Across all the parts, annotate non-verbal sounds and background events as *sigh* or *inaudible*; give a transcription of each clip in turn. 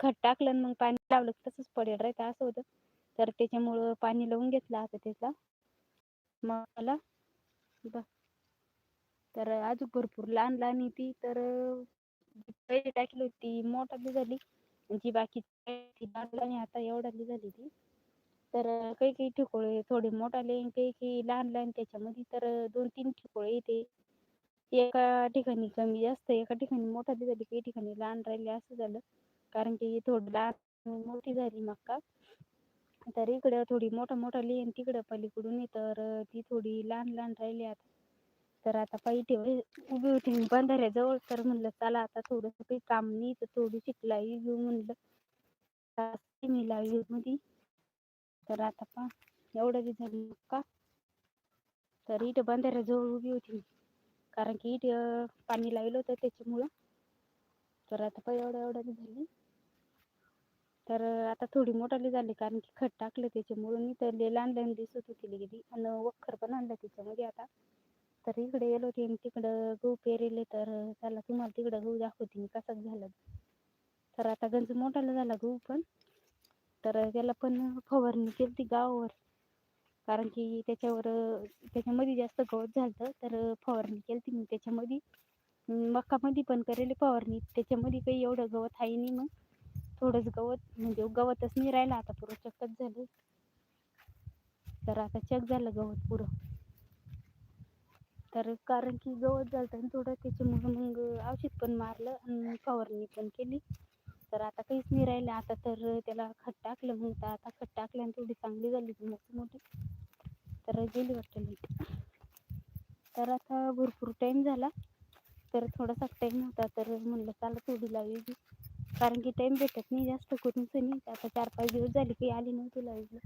खत टाकलं आणि मग पाणी लावलं की तसंच पडेल राहतं असं होतं. तर त्याच्यामुळं पाणी लावून घेतलं आता त्याचा मग मला तर अजून भरपूर लहान लहान आहे ती. तर पहिली टाकली होती ती मोठाली झाली. जी बाकी आणि आता एवढाली झाली ती. तर काही काही ठिकोळे थोडे मोठाले आणि काही काही लहान लहान त्याच्यामध्ये. तर दोन तीन ठिकोळे येते एका ठिकाणी कमी जास्त एका ठिकाणी मोठाली झाली काही ठिकाणी लहान राहिली असं झालं. कारण की थोडी लहान मोठी झाली मक्का. तर इकडं थोडी मोठा मोठा आणि तिकडं पलीकडून तर ती थोडी लहान लहान राहिली आता. तर आता पायी उभी होती मी बंधाऱ्याजवळ. तर म्हणलं चला आता थोडंसं काही काम नाही तर थोडीशी शिकलाई घेऊ म्हणलं. मी लाई मध्ये तर आता पा एवढं बी झालं मक्का. तर इथं बंधाऱ्याजवळ उभी होती कारण की इथे पाणी लावलं होतं त्याच्यामुळं. तर आता पण एवढं एवढं झाली. तर आता थोडी मोठाली झाली कारण की खत टाकलं त्याच्यामुळं मी तर लय लहान लहान दिसत होती गेली आणि वखर पण आणलं त्याच्यामध्ये आता. तर इकडे गेलो होते तिकडं गहू पेरेले तर त्याला तुम्हाला तिकडं गहू दाखवते मी कसाच झाला. तर आता गंज मोठाला झाला गहू पण. तर त्याला पण फवारणी केली ती गावावर. कारण की त्याच्यावर त्याच्यामध्ये जास्त गवत झालं तर फवारणी केली ती मी त्याच्यामध्ये. मकामध्ये पण करेल फवारणी. त्याच्यामध्ये काही एवढं गवत आहे नाही मग. थोडंच गवत म्हणजे गवतच नाही राहिलं. आता पुरं चक्कच झालं. तर आता चक झालं गवत पुरं. तर कारण की गवत झालं आणि थोडं त्याच्यामुळं मग औषध पण मारलं आणि फवारणी पण केली. तर आता काहीच नाही राहिलं. आता तर त्याला खत टाकलं मग तर आता खत टाकलं आणि थोडी चांगली झाली मोठी मोठी. तर गेली वाटतं लाइट तर आता भरपूर टाईम झाला. तर थोडासा टाईम होता तर म्हणलं चाल थोडी लावी बी. कारण की टाईम भेटत नाही जास्त करून नाही. आता चार पाच दिवस झाले काही आली नव्हती लाईव्हला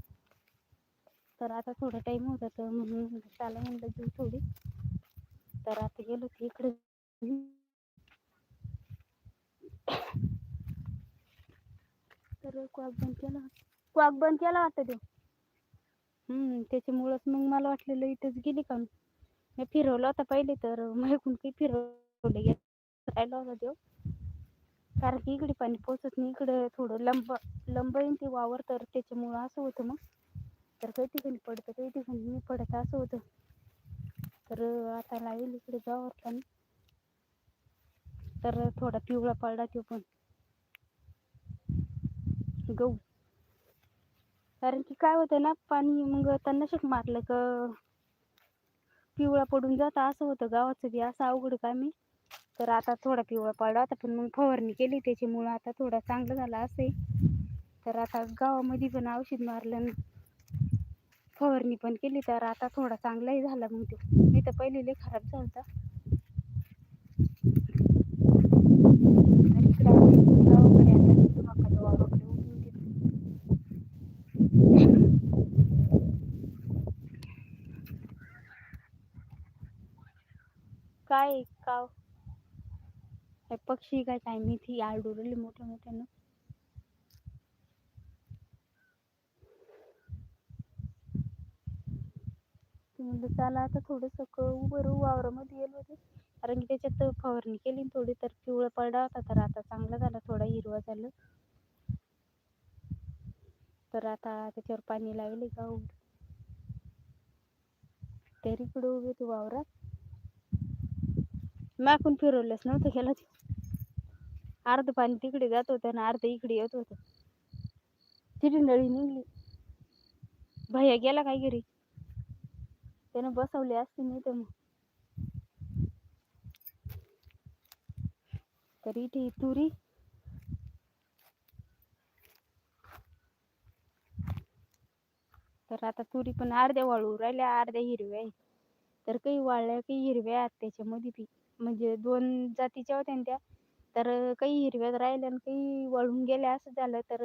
तर आता थोडा टाईम होता तर म्हणून म्हणलं म्हणलं घेऊ थोडी. तर आता गेलो की इकडे. तर क्वाक बंद केला क्वाक बंद केला वाटतं तो. हम्म त्याच्यामुळंच मग मला वाटलेलं इथंच गेली का? मी फिरवलं होता पहिले तर माझ्याकडून काही फिरव थोडे राहिला होता देव. कारण की इकडे पाणी पोचत नाही इकडं थोडं लंब लंब येईन ते वावर तर त्याच्यामुळं असं होतं मग तर काही ठिकाणी पडतं काही ठिकाणी नाही पडत असं होतं. तर आता लावेल इकडे जावर पाणी तर थोडा पिवळा पडला तो पण. गहू. कारण की काय होतं ना पाणी मग तणनाशक मारलं का पिवळा पडून जाता असं होतं. गावाचं बी असं अवघड काम मी तर आता थोडा पिवळा पडला होता पण मग फवारणी केली त्याच्यामुळं आता थोडा चांगलं झाला असं आहे तर आता गावामध्ये पण औषध मारलं फवारणी पण केली तर आता थोडा चांगलाही झाला मग तो. नाही तर पहिले लय खराब झाला होता गावाकडे आता काय काव काय पक्षी काय काय मेथी आडूरले मोठ्या मोठ्यानं म्हणलं चला आता थोडंसं क उभं राहू वावरामध्ये गेलो होते कारण की त्याच्यात फवारणी केली थोडी तर पिवळं पडला होता तर आता चांगला झाला थोडा हिरवा झालं. तर आता त्याच्यावर पाणी लावले गाव तरी इकडे उभे तू वावरात. माकून फिरवलंच नव्हतं गेला अर्ध पाणी तिकडे जात होतं आणि अर्ध इकडे येत होतं. तिथे नळी निघली. भैया गेला काय घरी? त्यानं बसवले असते नाही तर मग. तर इथे तुरी. तर आता तुरी पण अर्ध्या वाळू राहिल्या अर्ध्या हिरव्या आहे तर काही वाळल्या काही हिरव्या आहेत त्याच्यामध्ये बी. म्हणजे दोन जातीच्या होत्या ना त्या तर काही हिरव्या राहिल्या आणि काही वळून गेल्या असं झालं तर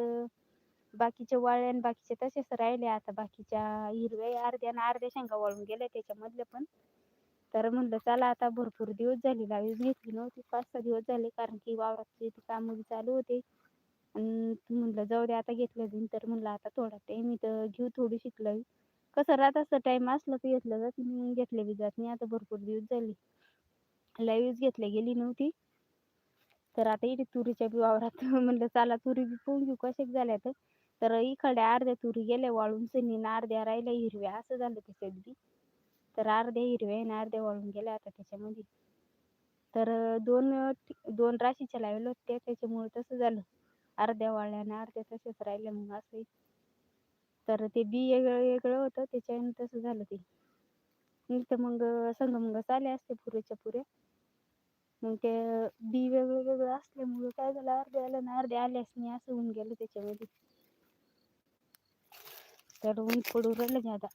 बाकीच्या वाळल्या आणि बाकीचे तसेच राहिले आता बाकीच्या हिरव्या अर्ध्या आणि अर्ध्या शेंगा वळून गेल्या त्याच्यामधल्या पण. तर म्हणलं चला आता भरपूर दिवस झाले लावीज घेतली नव्हती. पाच सहा दिवस झाले कारण की वावरात कामं चालू होते. आणि म्हणलं जाऊ दे आता घेतलं जाईन. तर म्हणलं आता थोडा टाईम इथं घेऊ थोडी शिकलावी कसं राहत असतं टाईम असलं तर घेतलं जात घेतले घेतलं बी जात नाही. आता भरपूर दिवस झाले. लाईव्हच घेतल्या गेली नव्हती. तर आता इथे तुरीच्या बी वावरात *laughs* म्हणलं चला तुरी बी पोहून घेऊ कशाक झाल्या तर. तर इकडे अर्ध्या तुरी गेल्या वाळून सनी अर्ध्या राहिल्या हिरव्या असं झालं त्याच्यात बी. तर अर्ध्या हिरव्या आणि अर्ध्या वाळून गेल्या आता त्याच्यामध्ये. तर दोन दोन राशीच्या लावल्या होत्या त्याच्यामुळे तसं झालं. अर्ध्या वाळल्या आणि अर्ध्या तसेच राहिल्या मग असं तर ते बी वेगळं वेगळं होतं त्याच्याने तसं झालं ते. तर मग संगमंग आले असते पुरेच्या पुऱ्या. मग ते बी वेगळं वेगळं असल्यामुळं काय झालं अर्धे आलं ना अर्धे आल्यास नाही असं होऊन गेलं त्याच्यामध्ये. तर ऊन पडू राहिलं जादा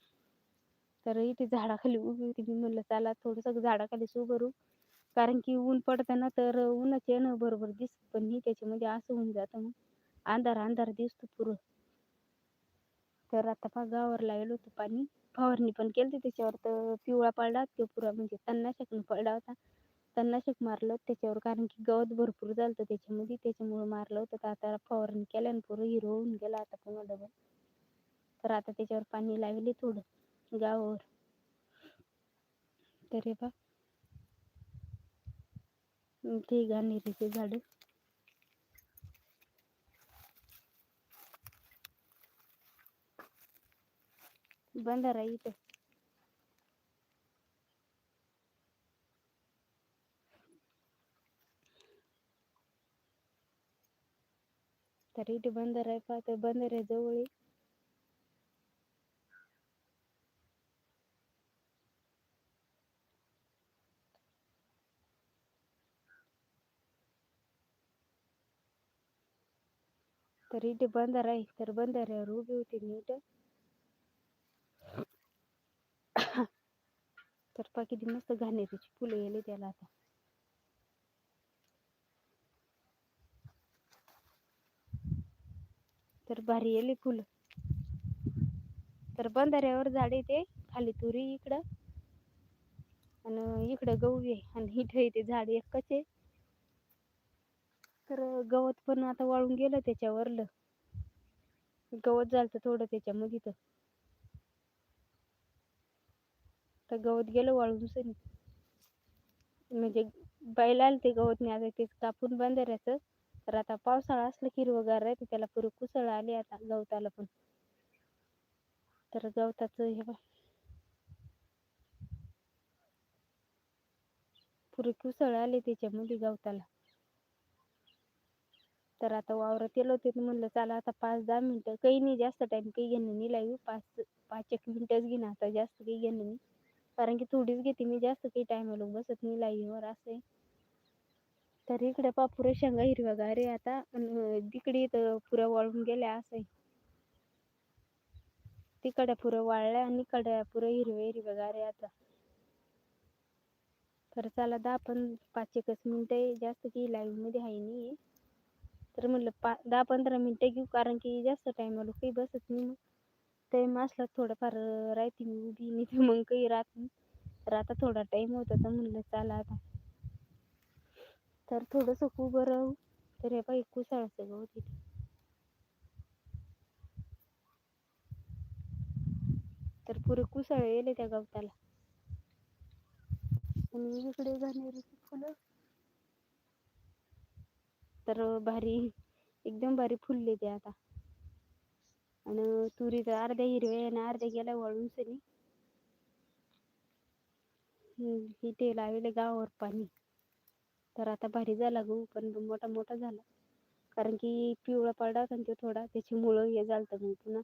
तर इथे झाडाखाली उभी होती मी म्हणलं चला थोडंसं झाडाखालीच उभं राहू. कारण की ऊन पडताना तर ऊनच येणं बरोबर दिसत पण नाही त्याच्यामध्ये असं होऊन जातं मग. अंधार अंधार दिसतो पुरं. तर आता पा गावावर लागेल होतं पाणी. फवारणी पण केली त्याच्यावर तर पिवळा पडला तो पुरा म्हणजे तणनाशक पडला होता. तणनाशक मारलं त्याच्यावर कारण की गवत भरपूर झालं त्याच्यामध्ये. त्याच्यामुळे मारलं होतं. तर आता फवारणी केल्यानं पुरं हिरो होऊन गेला आता पुन्हा डबल तर आता त्याच्यावर पाणी लावले थोडं गावावर. तर बा ते गाणेरीचे झाड. बंधारा इथं. तर इथे बंधारा आहे पाहत बंधाऱ्याजवळ आहे तर इथे बंधारा आहे तर बंधाऱ्यावर उभी होती मी इथं तर पा किती मस्त घाणेरीची फुलं गेले त्याला आता. तर भारी येली फुलं. तर बंधाऱ्यावर झाड ते खाली तुरी इकडं. आणि इकडं गहू आहे आणि इथं ते झाड एकच आहे. तर गवत पण आता वाळून गेलं त्याच्यावरलं. गवत झालं थोडं त्याच्यामध्ये तर तर गवत गेलं वाळून सनी. म्हणजे बैल आलं ते गवत नाही आता ते कापून बंधाऱ्याचं. तर आता पावसाळा असलं की हिरवगार राहते त्याला पुरं कुसळ आली आता गवताला पण. तर गवताचं हे बा कुसळ आले त्याच्यामध्ये गवताला. तर आता वावरात येलो होते म्हणलं चला आता पाच दहा मिनटं काही नाही जास्त टाइम काही घेणं नाही लावू पाच पाच एक मिनटंच घेणं आता जास्त काही घेणं नाही. कारण की थोडीच घेते मी जास्त काही टायमाला बसत नाही लाईव्हवर असं तर इकडे पा पुऱ्या शेंगा हिरव्यागार आहे आता. तिकडे तर पुऱ्या वाळून गेल्या असं तिकडे पुरं वाळल्या आणि इकडे पुरं हिरवे हिरवेगार आहे आता. तर चला दहा पण पाच एकच मिनटं जास्त की लाईव्हमध्ये आहे नाही तर म्हणलं पा दहा पंधरा मिनटं घेऊ कारण की जास्त टाइम आलो. काही बसत नाही मग. टाईम असला थोडंफार राहते मी उभी नाही मग काही राहत नाही. तर आता थोडा टाईम होता तर म्हणलं चला आता. तर थोडंसं उभं राहू तर हे पाहिजे कुसाळाचं गवत तिथे. तर पुरे कुसाळ येले त्या गवताला. आणि इकडे घाणेरीची फुलं. तर भारी एकदम भारी फुलले ते आता. आणि तुरी तर अर्ध्या हिरव्या आणि अर्ध्या गेल्या वळून सनी. इथे लावले गावावर पाणी. तर आता भारी झाला गहू पण मोठा मोठा झाला. कारण की पिवळा पडला होता तो थोडा त्याची मुळं हे झालं मग पुन्हा.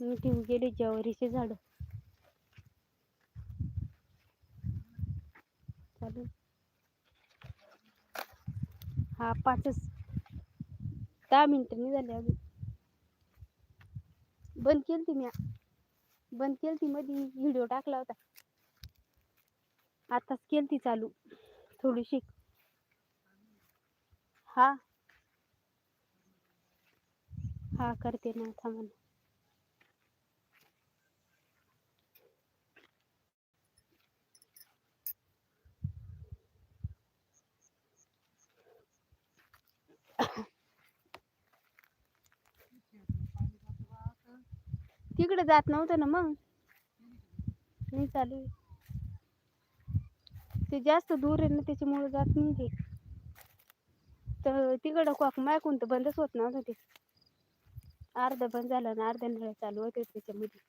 मी ठेवून गेले ज्वारीचे झाड. चालू हा पाचच. दहा मिनिटांनी झाले अजून. बंद केली ती मी बंद केली ती मध्ये व्हिडिओ टाकला होता. आताच केली ती चालू थोडीशी. हा. हा करते ना थांबा तिकडे जात नव्हतं ना मग. नाही चालू आहे. ते जास्त दूर आहे ना त्याच्यामुळे जात नाही ते. तर तिकडं कॉक मायकून तर बंदच होत नव्हतं ते. अर्धं बंद झालं ना अर्ध्या नळ्या चालू होते त्याच्यामध्ये.